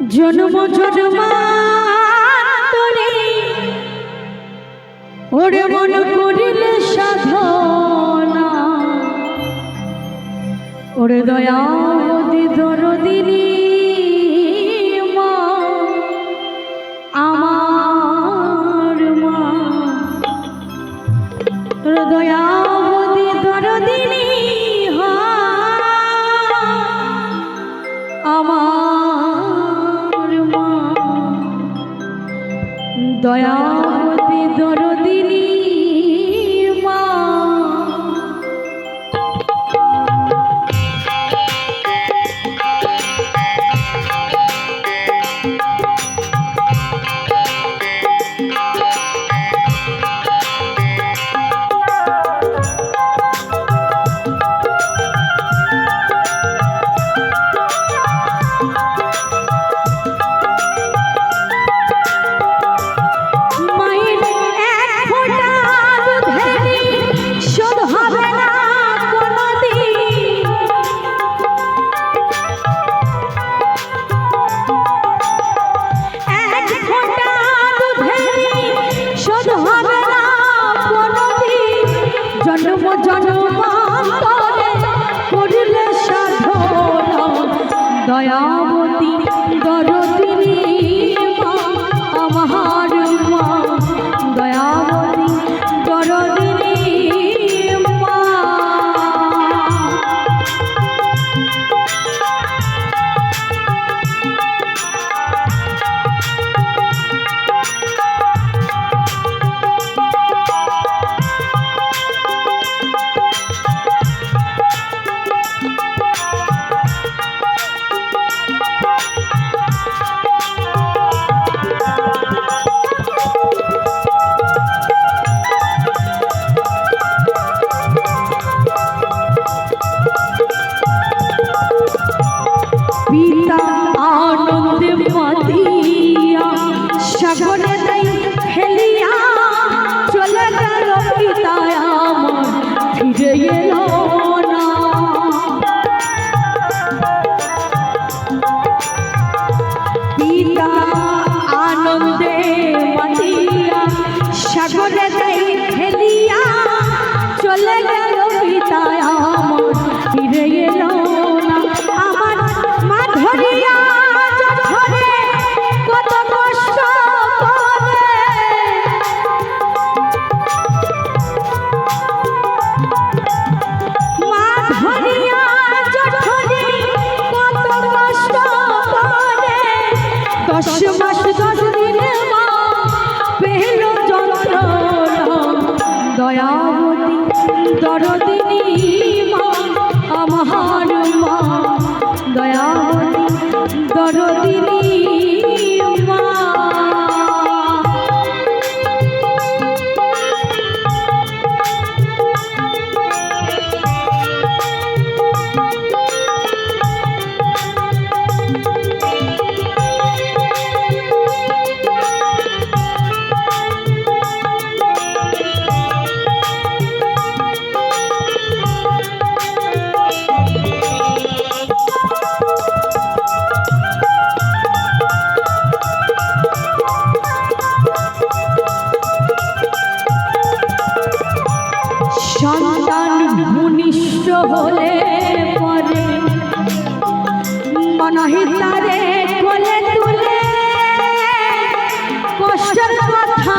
জন্ম জন্মান্তরে ওরে মন করিলে সাধনা। ওরে দয়া দরদিনী। দয়া হেদিয়া চলে গেল পিতায়া বলে পরে। মনহিতারে বলে তুলে। কষ্টের কথা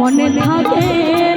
মনে থাকে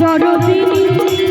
দরদিনী